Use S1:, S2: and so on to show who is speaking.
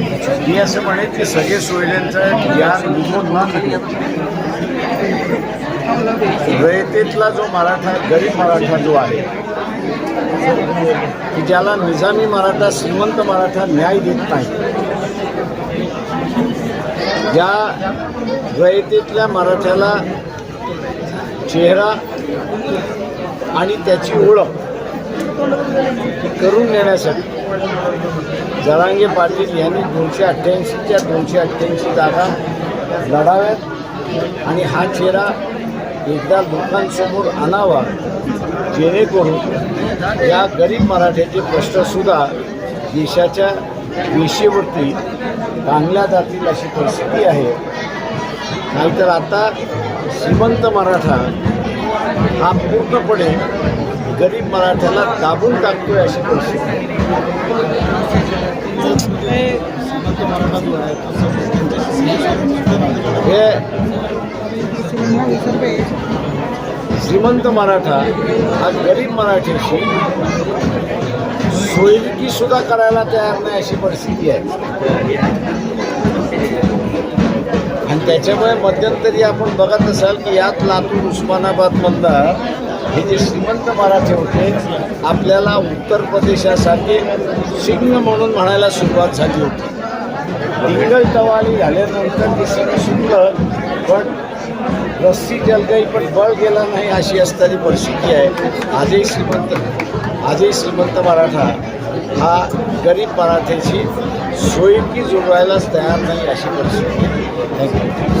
S1: मी असं म्हणेन की सगळे सोयल्यांचा ज्ञान निघून न रयतेतला जो मराठा गरीब मराठा जो आहे की ज्याला निजामी मराठा श्रीमंत मराठा न्याय देत नाही ज्या रयतेतल्या मराठ्याला चेहरा आणि त्याची ओळख करून देण्यासाठी जरांगे पाटील यांनी दोनशे अठ्ठ्याऐंशीच्या दोनशे अठ्ठ्याऐंशी जागा लढाव्यात. आणि हा चेहरा एकदा लोकांसमोर आणावा जेणेकरून या गरीब मराठ्याचे प्रश्नसुद्धा देशाच्या वेशीवरती टांगल्या जातील अशी परिस्थिती आहे. नाहीतर आता श्रीमंत मराठा हा पूर्णपणे गरीब मराठ्याला दाबून टाकतोय अशी परिस्थिती. हे श्रीमंत मराठा हा गरीब मराठीशी सोयीकी सुद्धा करायला तयार नाही अशी परिस्थिती आहे. आणि त्याच्यामुळे मध्यंतरी आपण बघत असाल की यात लातूर उस्मानाबादमधला हे जे श्रीमंत मराठे होते आपल्याला उत्तर प्रदेशासाठी सिंह म्हणून म्हणायला सुरुवात झाली होती. डिंगल टवाली झाल्यानंतर निसर्ग सगळं सुटलं पण रस्सी जलगाई पण बळ गेला नाही अशी असणारी परिस्थिती आहे. आजही श्रीमंत आजही श्रीमंत मराठा हा गरीब मराठ्याची सोयकी जुळवायलाच तयार नाही अशी परिस्थिती आहे. थँक्यू